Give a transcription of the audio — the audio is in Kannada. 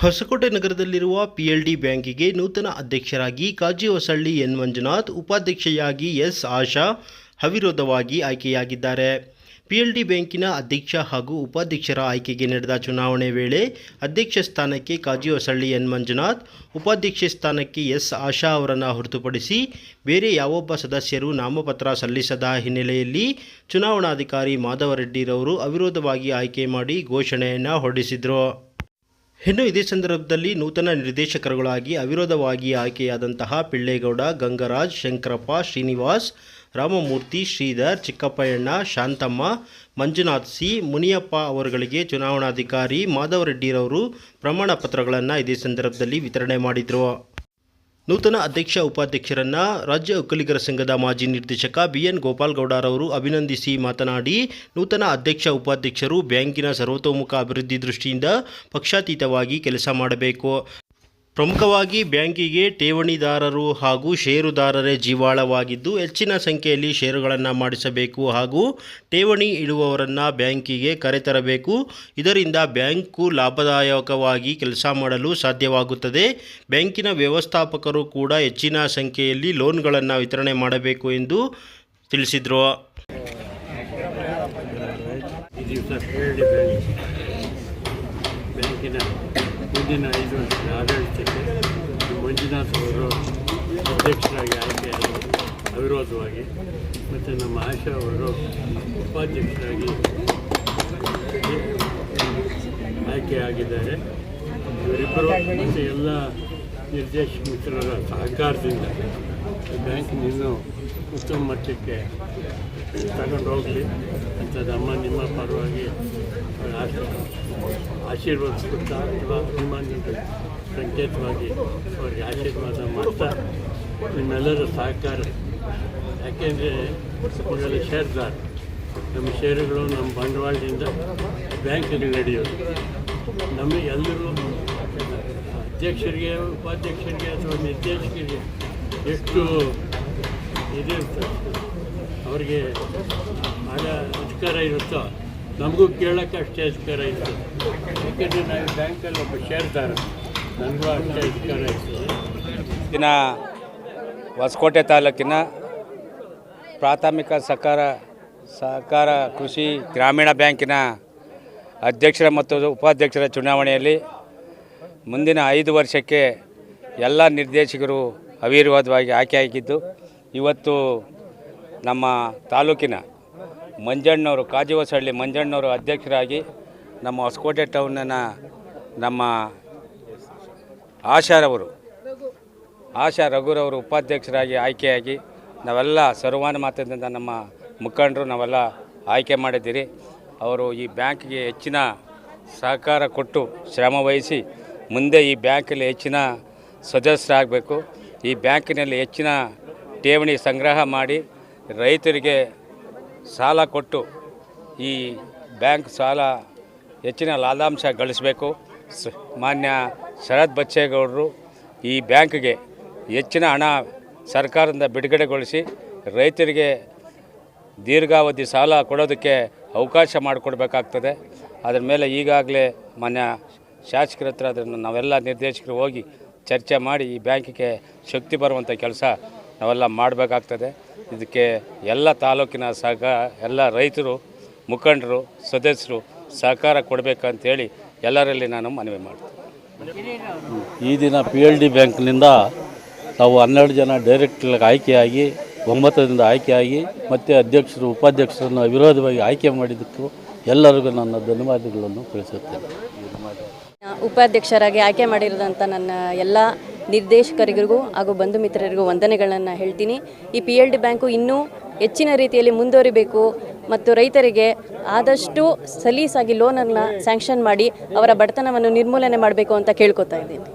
ಹೊಸಕೋಟೆ ನಗರದಲ್ಲಿರುವ ಪಿಎಲ್ಡಿ ಬ್ಯಾಂಕಿಗೆ ನೂತನ ಅಧ್ಯಕ್ಷರಾಗಿ ಕಾಜಿ ಹೊಸಳ್ಳಿ ಎನ್ ಮಂಜುನಾಥ್, ಉಪಾಧ್ಯಕ್ಷೆಯಾಗಿ ಎಸ್ ಆಶಾ ಅವಿರೋಧವಾಗಿ ಆಯ್ಕೆಯಾಗಿದ್ದಾರೆ. ಪಿಎಲ್ಡಿ ಬ್ಯಾಂಕಿನ ಅಧ್ಯಕ್ಷ ಹಾಗೂ ಉಪಾಧ್ಯಕ್ಷರ ಆಯ್ಕೆಗೆ ನಡೆದ ಚುನಾವಣೆ ವೇಳೆ ಅಧ್ಯಕ್ಷ ಸ್ಥಾನಕ್ಕೆ ಕಾಜಿ ಹೊಸಳ್ಳಿ ಎನ್ ಮಂಜುನಾಥ್, ಉಪಾಧ್ಯಕ್ಷ ಸ್ಥಾನಕ್ಕೆ ಎಸ್ ಆಶಾ ಅವರನ್ನು ಹೊರತುಪಡಿಸಿ ಬೇರೆ ಯಾವೊಬ್ಬ ಸದಸ್ಯರು ನಾಮಪತ್ರ ಸಲ್ಲಿಸದ ಹಿನ್ನೆಲೆಯಲ್ಲಿ ಚುನಾವಣಾಧಿಕಾರಿ ಮಾಧವರೆಡ್ಡಿರವರು ಅವಿರೋಧವಾಗಿ ಆಯ್ಕೆ ಮಾಡಿ ಘೋಷಣೆಯನ್ನು ಹೊರಡಿಸಿದರು. ಇನ್ನು ಇದೇ ಸಂದರ್ಭದಲ್ಲಿ ನೂತನ ನಿರ್ದೇಶಕರುಗಳಾಗಿ ಅವಿರೋಧವಾಗಿ ಆಯ್ಕೆಯಾದಂತಹ ಪಿಳ್ಳೇಗೌಡ, ಗಂಗರಾಜ್, ಶಂಕರಪ್ಪ, ಶ್ರೀನಿವಾಸ್, ರಾಮಮೂರ್ತಿ, ಶ್ರೀಧರ್, ಚಿಕ್ಕಪ್ಪಯ್ಯಣ್ಣ, ಶಾಂತಮ್ಮ, ಮಂಜುನಾಥ್ ಸಿ, ಮುನಿಯಪ್ಪ ಅವರುಗಳಿಗೆ ಚುನಾವಣಾಧಿಕಾರಿ ಮಾಧವರೆಡ್ಡಿರವರು ಪ್ರಮಾಣ ಪತ್ರಗಳನ್ನು ಇದೇ ಸಂದರ್ಭದಲ್ಲಿ ವಿತರಣೆ ಮಾಡಿದರು. ನೂತನ ಅಧ್ಯಕ್ಷ ಉಪಾಧ್ಯಕ್ಷರನ್ನ ರಾಜ್ಯ ಒಕ್ಕಲಿಗರ ಸಂಘದ ಮಾಜಿ ನಿರ್ದೇಶಕ ಬಿ ಎನ್ ಗೋಪಾಲ್ಗೌಡರವರು ಅಭಿನಂದಿಸಿ ಮಾತನಾಡಿ, ನೂತನ ಅಧ್ಯಕ್ಷ ಉಪಾಧ್ಯಕ್ಷರು ಬ್ಯಾಂಕಿನ ಸರ್ವತೋಮುಖ ಅಭಿವೃದ್ಧಿ ದೃಷ್ಟಿಯಿಂದ ಪಕ್ಷಾತೀತವಾಗಿ ಕೆಲಸ ಮಾಡಬೇಕು. ಪ್ರಮುಖವಾಗಿ ಬ್ಯಾಂಕಿಗೆ ಠೇವಣಿದಾರರು ಹಾಗೂ ಷೇರುದಾರರೇ ಜೀವಾಳವಾಗಿದ್ದು, ಹೆಚ್ಚಿನ ಸಂಖ್ಯೆಯಲ್ಲಿ ಷೇರುಗಳನ್ನು ಮಾಡಿಸಬೇಕು ಹಾಗೂ ಠೇವಣಿ ಇಡುವವರನ್ನು ಬ್ಯಾಂಕಿಗೆ ಕರೆತರಬೇಕು. ಇದರಿಂದ ಬ್ಯಾಂಕು ಲಾಭದಾಯಕವಾಗಿ ಕೆಲಸ ಮಾಡಲು ಸಾಧ್ಯವಾಗುತ್ತದೆ. ಬ್ಯಾಂಕಿನ ವ್ಯವಸ್ಥಾಪಕರು ಕೂಡ ಹೆಚ್ಚಿನ ಸಂಖ್ಯೆಯಲ್ಲಿ ಲೋನ್ಗಳನ್ನು ವಿತರಣೆ ಮಾಡಬೇಕು ಎಂದು ತಿಳಿಸಿದರು. ಮುಂದಿನ ಐದು ವರ್ಷದ ಆಡಳಿತಕ್ಕೆ ಮಂಜುನಾಥ್ ಅವರು ಅಧ್ಯಕ್ಷರಾಗಿ ಆಯ್ಕೆಯಾದರು ಅವಿರೋಧವಾಗಿ ಮತ್ತು ನಮ್ಮ ಆಶಾ ಅವರು ಉಪಾಧ್ಯಕ್ಷರಾಗಿ ಆಯ್ಕೆಯಾಗಿದ್ದಾರೆ ಇವರಿಬ್ಬರು ಮತ್ತು ಎಲ್ಲ ನಿರ್ದೇಶಕ ಮಿತ್ರರ ಸಹಕಾರದಿಂದ ಈ ಬ್ಯಾಂಕ್ ಇನ್ನೂ ಉತ್ತಮ ಮಟ್ಟಕ್ಕೆ ತಗೊಂಡು ಹೋಗಲಿ ಅಂತ ನಮ್ಮ ನಿಮ್ಮ ಪರವಾಗಿ ಆಶೀ- ಆಶೀರ್ವದಿಸುತ್ತಾ ಅಥವಾ ಅಭಿಮಾನಿಗಳು ಸಂಕೇತವಾಗಿ ಅವರಿಗೆ ಆಶೀರ್ವಾದ ಮಾಡ್ತಾ ನಿಮ್ಮೆಲ್ಲರ ಸಹಕಾರ. ಯಾಕೆಂದರೆ ಅವರೆಲ್ಲ ಶೇರ್ದಾರ ನಮ್ಮ ಷೇರುಗಳು ನಮ್ಮ ಬಂಡವಾಳದಿಂದ ಬ್ಯಾಂಕಲ್ಲಿ ನಡೆಯೋದು. ನಮಗೆ ಎಲ್ಲರೂ ಅಧ್ಯಕ್ಷರಿಗೆ, ಉಪಾಧ್ಯಕ್ಷರಿಗೆ ಅಥವಾ ನಿರ್ದೇಶಕರಿಗೆ ಎಷ್ಟು ಇದಿರುತ್ತೆ ಅವರಿಗೆ ಆಗ ಅಧಿಕಾರ ಇರುತ್ತೋ? ನಮಗೂ ಕೇಳೋಕ್ಕೆ ಅಷ್ಟೇ ಅಧಿಕಾರ ಇತ್ತು ಯಾಕೆಂದರೆ ನಾವು ಬ್ಯಾಂಕಲ್ಲಿ ಒಬ್ಬ ಶೇರ್ದಾರ ನನಗೂ ಅಷ್ಟೇ ಅಧಿಕಾರ ಇರ್ತದೆ ದಿನ ಹೊಸಕೋಟೆ ತಾಲೂಕಿನ ಪ್ರಾಥಮಿಕ ಸಹಕಾರ ಸಹಕಾರ ಕೃಷಿ ಗ್ರಾಮೀಣ ಬ್ಯಾಂಕಿನ ಅಧ್ಯಕ್ಷರ ಮತ್ತು ಉಪಾಧ್ಯಕ್ಷರ ಚುನಾವಣೆಯಲ್ಲಿ ಮುಂದಿನ ಐದು ವರ್ಷಕ್ಕೆ ಎಲ್ಲ ನಿರ್ದೇಶಕರು ಅವಿರೋಧವಾಗಿ ಆಯ್ಕೆಯಾಗಿದ್ದು ಇವತ್ತು ನಮ್ಮ ತಾಲೂಕಿನ ಮಂಜಣ್ಣವರು ಕಾಜಿವಸಹಳ್ಳಿ ಮಂಜಣ್ಣವರು ಅಧ್ಯಕ್ಷರಾಗಿ ನಮ್ಮ ಹೊಸಕೋಟೆ ಟೌನಿನ ನಮ್ಮ ಆಶಾರವರು ಆಶಾ ರಘುರವರು ಉಪಾಧ್ಯಕ್ಷರಾಗಿ ಆಯ್ಕೆಯಾಗಿ ನಾವೆಲ್ಲ ಸರ್ವಾನುಮತದಿಂದ ನಮ್ಮ ಮುಖಂಡರು ನಾವೆಲ್ಲ ಆಯ್ಕೆ ಮಾಡಿದ್ದೀರಿ. ಅವರು ಈ ಬ್ಯಾಂಕ್ಗೆ ಹೆಚ್ಚಿನ ಸಹಕಾರ ಕೊಟ್ಟು ಶ್ರಮ ವಹಿಸಿ ಮುಂದೆ ಈ ಬ್ಯಾಂಕಲ್ಲಿ ಹೆಚ್ಚಿನ ಸದಸ್ಯರಾಗಬೇಕು. ಈ ಬ್ಯಾಂಕಿನಲ್ಲಿ ಹೆಚ್ಚಿನ ಠೇವಣಿ ಸಂಗ್ರಹ ಮಾಡಿ ರೈತರಿಗೆ ಸಾಲ ಕೊಟ್ಟು ಈ ಬ್ಯಾಂಕ್ ಸಾಲ ಹೆಚ್ಚಿನ ಲಾಭಾಂಶ ಗಳಿಸಬೇಕು. ಸ, ಮಾನ್ಯ ಶರತ್ ಬಚ್ಚೇಗೌಡರು ಈ ಬ್ಯಾಂಕ್ಗೆ ಹೆಚ್ಚಿನ ಹಣ ಸರ್ಕಾರದಿಂದ ಬಿಡುಗಡೆಗೊಳಿಸಿ ರೈತರಿಗೆ ದೀರ್ಘಾವಧಿ ಸಾಲ ಕೊಡೋದಕ್ಕೆ ಅವಕಾಶ ಮಾಡಿಕೊಡ್ಬೇಕಾಗ್ತದೆ. ಅದರ ಮೇಲೆ ಈಗಾಗಲೇ ಮಾನ್ಯ ಶಾಸಕರ ಹತ್ರ ಅದನ್ನು ನಾವೆಲ್ಲ ನಿರ್ದೇಶಕರು ಹೋಗಿ ಚರ್ಚೆ ಮಾಡಿ ಈ ಬ್ಯಾಂಕಿಗೆ ಶಕ್ತಿ ಬರುವಂಥ ಕೆಲಸ ನಾವೆಲ್ಲ ಮಾಡಬೇಕಾಗ್ತದೆ. ಇದಕ್ಕೆ ಎಲ್ಲ ತಾಲೂಕಿನ ಸಹಕ ಎಲ್ಲ ರೈತರು, ಮುಖಂಡರು, ಸದಸ್ಯರು ಸಹಕಾರ ಕೊಡಬೇಕಂತೇಳಿ ಎಲ್ಲರಲ್ಲಿ ನಾನು ಮನವಿ ಮಾಡ್ತೀನಿ. ಈ ದಿನ ಪಿ ಎಲ್ ಡಿ ಬ್ಯಾಂಕ್ನಿಂದ ನಾವು ಹನ್ನೆರಡು ಜನ ಡೈರೆಕ್ಟರ್ ಆಯ್ಕೆಯಾಗಿ ಒಮ್ಮತದಿಂದ ಆಯ್ಕೆಯಾಗಿ, ಮತ್ತು ಅಧ್ಯಕ್ಷರು, ಉಪಾಧ್ಯಕ್ಷರನ್ನು ವಿರೋಧವಾಗಿ ಆಯ್ಕೆ ಮಾಡಿದ್ದಕ್ಕೂ ಎಲ್ಲರಿಗೂ ನನ್ನ ಧನ್ಯವಾದಗಳನ್ನು ತಿಳಿಸುತ್ತೇನೆ. ಉಪಾಧ್ಯಕ್ಷರಾಗಿ ಆಯ್ಕೆ ಮಾಡಿರೋದಂಥ ನನ್ನ ಎಲ್ಲ ನಿರ್ದೇಶಕರಿಗೂ ಹಾಗೂ ಬಂಧು ಮಿತ್ರರಿಗೂ ವಂದನೆಗಳನ್ನು ಹೇಳ್ತೀನಿ. ಈ ಪಿ ಎಲ್ ಡಿ ಬ್ಯಾಂಕು ಇನ್ನೂ ಹೆಚ್ಚಿನ ರೀತಿಯಲ್ಲಿ ಮುಂದುವರಿಬೇಕು ಮತ್ತು ರೈತರಿಗೆ ಆದಷ್ಟು ಸಲೀಸಾಗಿ ಲೋನನ್ನು ಸ್ಯಾಂಕ್ಷನ್ ಮಾಡಿ ಅವರ ಬಡತನವನ್ನು ನಿರ್ಮೂಲನೆ ಮಾಡಬೇಕು ಅಂತ ಕೇಳ್ಕೊತಾ ಇದ್ದೀನಿ.